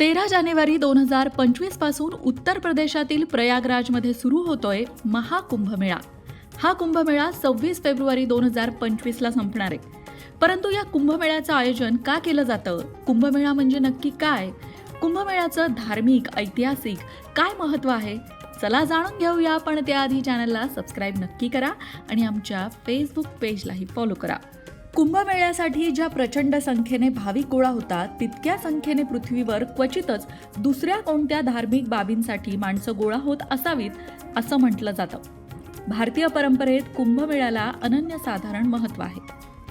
तेरा जानेवारी दोन हजार पंचवीसपासून उत्तर प्रदेशातील प्रयागराजमध्ये सुरू होतोय महाकुंभमेळा. हा कुंभमेळा सव्वीस फेब्रुवारी दोन हजार पंचवीसला संपणार आहे. परंतु या कुंभमेळ्याचं आयोजन का केलं जातं? कुंभमेळा म्हणजे नक्की काय? कुंभमेळ्याचं धार्मिक ऐतिहासिक काय महत्त्व आहे? चला जाणून घेऊया पण त्याआधी चॅनलला सबस्क्राईब नक्की करा आणि आमच्या फेसबुक पेजलाही फॉलो करा. कुंभमेळ्यासाठी ज्या प्रचंड संख्येने भाविक गोळा होतात तितक्या संख्येने पृथ्वीवर क्वचितच दुसऱ्या कोणत्या धार्मिक बाबींसाठी माणसं गोळा होत असावीत असं म्हटलं जातं. भारतीय परंपरेत कुंभमेळ्याला अनन्यसाधारण महत्त्व आहे.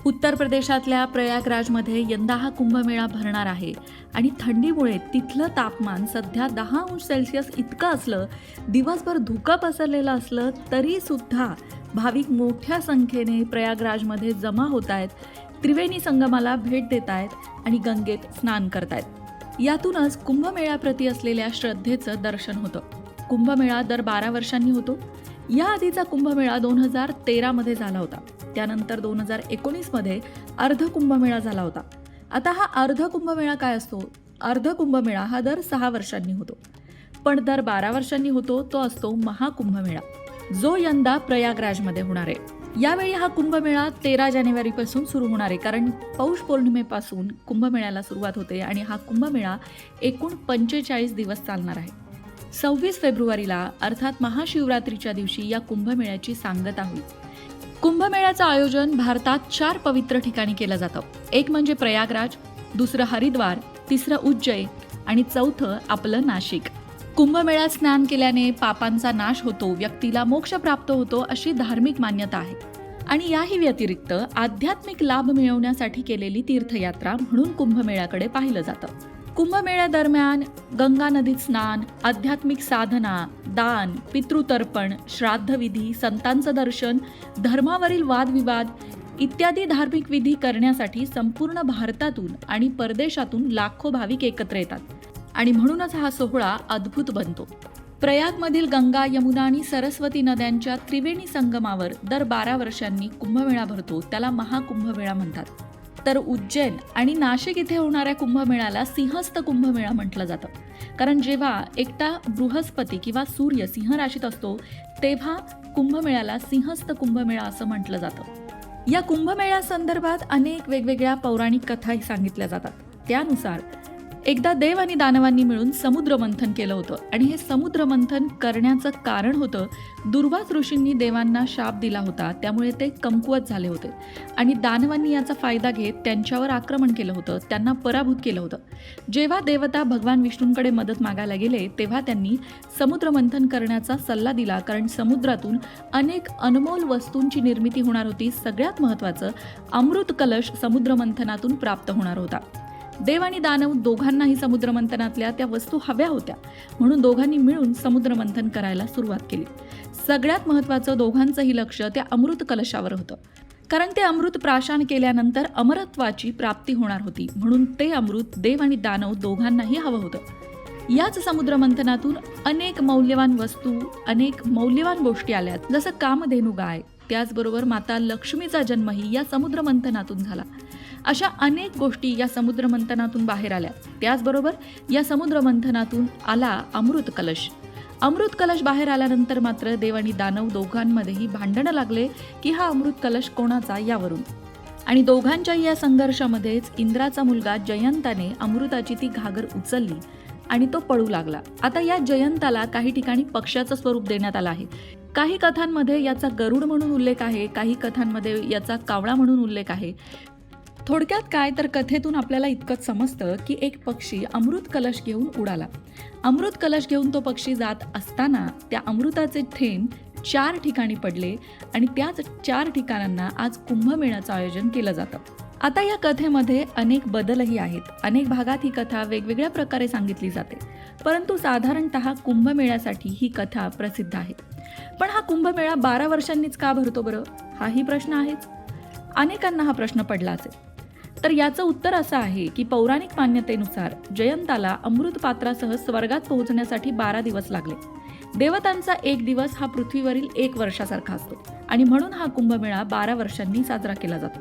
उत्तर प्रदेशातल्या प्रयागराजमध्ये यंदा हा कुंभमेळा भरणार आहे आणि थंडीमुळे तिथलं तापमान सध्या दहा अंश सेल्सिअस इतकं असलं दिवसभर धुकं पसरलेलं असलं तरीसुद्धा भाविक मोठ्या संख्येने प्रयागराजमध्ये जमा होत आहेत त्रिवेणी संगमाला भेट देत आहेत आणि गंगेत स्नान करतायत. यातूनच कुंभमेळ्याप्रती असलेल्या श्रद्धेचं दर्शन होतं. कुंभमेळा दर बारा वर्षांनी होतो. या आधीचा कुंभमेळा दोन हजार तेरामध्ये झाला होता. त्यानंतर दोन हजार एकोणीसमध्ये अर्ध कुंभमेळा झाला होता. आता हा अर्ध कुंभमेळा काय असतो? अर्ध कुंभमेळा हा दर सहा वर्षांनी होतो. पण दर बारा वर्षांनी होतो तो असतो महाकुंभमेळा. जो यंदा प्रयागराजमध्ये होणार आहे. यावेळी हा कुंभमेळा तेरा जानेवारीपासून सुरू होणार आहे. कारण पौष पौर्णिमेपासून कुंभमेळ्याला सुरुवात होते आणि हा कुंभमेळा एकूण पंचेचाळीस दिवस चालणार आहे. सव्वीस फेब्रुवारीला अर्थात महाशिवरात्रीच्या दिवशी या कुंभमेळ्याची सांगता होईल कुंभमेळ्याचं आयोजन भारतात चार पवित्र ठिकाणी केलं जातं. एक म्हणजे प्रयागराज दुसरं हरिद्वार तिसरं उज्जैन आणि चौथं आपलं नाशिक. कुंभमेळ्यात स्नान केल्याने पापांचा नाश होतो व्यक्तीला मोक्ष प्राप्त होतो अशी धार्मिक मान्यता आहे. आणि याही व्यतिरिक्त आध्यात्मिक लाभ मिळवण्यासाठी केलेली तीर्थयात्रा म्हणून कुंभमेळ्याकडे पाहिलं जातं. कुंभमेळ्यादरम्यान गंगा नदीत स्नान आध्यात्मिक साधना दान पितृतर्पण श्राद्धविधी संतांचं दर्शन धर्मावरील वादविवाद इत्यादी धार्मिक विधी करण्यासाठी संपूर्ण भारतातून आणि परदेशातून लाखो भाविक एकत्र येतात. आणि म्हणूनच हा सोहळा अद्भुत बनतो. प्रयागमधील गंगा यमुना आणि सरस्वती नद्यांच्या त्रिवेणी संगमावर दर बारा वर्षांनी कुंभमेळा भरतो. त्याला महाकुंभमेळा म्हणतात. तर उज्जैन आणि नाशिक इथे होणाऱ्या कुंभमेळ्याला सिंहस्थ कुंभमेळा म्हटलं जातं. कारण जेव्हा एकटा बृहस्पती किंवा सूर्य सिंह राशीत असतो तेव्हा कुंभमेळ्याला सिंहस्थ कुंभमेळा असं म्हटलं जातं. या कुंभमेळ्यासंदर्भात अनेक वेगवेगळ्या पौराणिक कथाही सांगितल्या जातात. त्यानुसार एकदा देव आणि दानवांनी मिळून समुद्र मंथन केलं होतं. आणि हे समुद्र मंथन करण्याचं कारण होतं दुर्वास ऋषींनी देवांना शाप दिला होता त्यामुळे ते कमकुवत झाले होते. आणि दानवांनी याचा फायदा घेत त्यांच्यावर आक्रमण केलं होतं त्यांना पराभूत केलं होतं. जेव्हा देवता भगवान विष्णूंकडे मदत मागायला गेले तेव्हा त्यांनी समुद्र मंथन करण्याचा सल्ला दिला कारण समुद्रातून अनेक अनमोल वस्तूंची निर्मिती होणार होती. सगळ्यात महत्त्वाचं अमृत कलश समुद्र मंथनातून प्राप्त होणार होता. देव आणि दानव दोघांनाही समुद्रमंथनातल्या त्या वस्तू हव्या होत्या. म्हणून दोघांनी मिळून समुद्रमंथन करायला सुरुवात केली. सगळ्यात महत्त्वाचं दोघांचंही लक्ष त्या अमृत कलशावर होतं. कारण ते अमृत प्राशन केल्यानंतर अमरत्वाची प्राप्ती होणार होती. म्हणून ते अमृत देव आणि दानव दोघांनाही हवं होतं. याच समुद्रमंथनातून अनेक मौल्यवान वस्तू अनेक मौल्यवान गोष्टी आल्यात जसं कामधेनू गाय त्याचबरोबर माता लक्ष्मीचा जन्मही या समुद्रमंथनातून झाला. अशा अनेक गोष्टी या समुद्रमंथनातून बाहेर आल्या. त्याचबरोबर या समुद्रमंथनातून आला अमृत कलश. अमृत कलश बाहेर आल्यानंतर मात्र देव आणि दानव दोघांमध्येही भांडणं लागले की हा अमृत कलश कोणाचा यावरून. आणि दोघांच्या या संघर्षामध्येच इंद्राचा मुलगा जयंताने अमृताची ती घागर उचलली आणि तो पळू लागला. आता या जयंताला काही ठिकाणी पक्षाचं स्वरूप देण्यात आलं आहे. काही कथांमध्ये याचा गरुड म्हणून उल्लेख आहे काही कथांमध्ये याचा कावळा म्हणून उल्लेख आहे. थोडक्यात काय तर कथेतून आपल्याला इतकंच समजतं की एक पक्षी अमृत कलश घेऊन उडाला. अमृत कलश घेऊन तो पक्षी जात असताना त्या अमृताचे थेंब चार ठिकाणी पडले आणि त्याच चार ठिकाणांना आज कुंभमेळ्याचं आयोजन केलं जातं. आता या कथेमध्ये अनेक बदलही आहेत. अनेक भागात ही कथा वेगवेगळ्या प्रकारे सांगितली जाते. परंतु साधारणत कुंभमेळ्यासाठी ही कथा प्रसिद्ध आहे. पण हा कुंभमेळा बारा वर्षांनीच का भरतो बरं? हाही प्रश्न आहेच. अनेकांना हा प्रश्न पडला असेल तर याचं उत्तर असं आहे की पौराणिक मान्यतेनुसार जयंताला अमृत पात्रासह स्वर्गात पोहोचण्यासाठी बारा दिवस लागले. देवतांचा एक दिवस हा पृथ्वीवरील एक वर्षासारखा असतो आणि म्हणून हा कुंभमेळा बारा वर्षांनी साजरा केला जातो.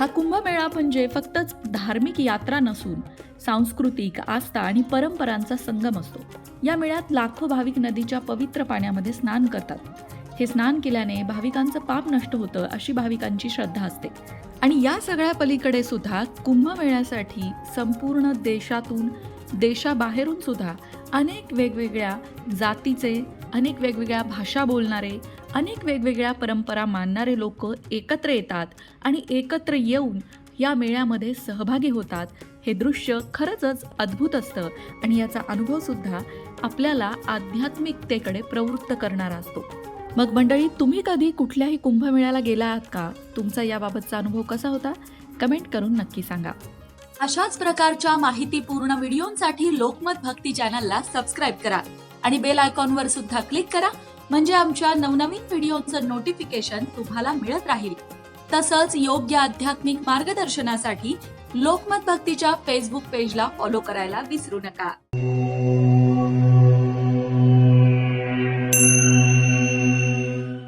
हा कुंभमेळा म्हणजे फक्तच धार्मिक यात्रा नसून सांस्कृतिक आस्था आणि परंपरांचा संगम असतो. या मेळ्यात लाखो भाविक नदीच्या पवित्र पाण्यामध्ये स्नान करतात. हे स्नान केल्याने भाविकांचं पाप नष्ट होतं अशी भाविकांची श्रद्धा असते. आणि या सगळ्या पलीकडे सुद्धा कुंभमेळ्यासाठी संपूर्ण देशातून देशाबाहेरून सुद्धा अनेक वेगवेगळ्या जातीचे अनेक वेगवेगळ्या भाषा बोलणारे अनेक वेगवेगळ्या परंपरा मानणारे लोक एकत्र येतात आणि एकत्र येऊन या मेळ्यामध्ये सहभागी होतात. हे दृश्य खरंच अद्भुत असतं आणि याचा अनुभवसुद्धा आपल्याला आध्यात्मिकतेकडे प्रवृत्त करणारा असतो. मग मंडळी तुम्ही कधी कुठल्याही कुंभमेळ्याला गेला आहात का? तुमचा याबाबतचा अनुभव कसा होता? कमेंट करून नक्की सांगा. अशाच प्रकारच्या माहितीपूर्ण व्हिडिओंसाठी लोकमत भक्ती चॅनलला सबस्क्राईब करा आणि बेल आयकॉनवर सुद्धा क्लिक करा म्हणजे आमच्या नवनवीन व्हिडिओचं नोटिफिकेशन तुम्हाला मिळत राहील. तसंच योग्य आध्यात्मिक मार्गदर्शनासाठी लोकमत भक्तीच्या फेसबुक पेजला फॉलो करायला विसरू नका.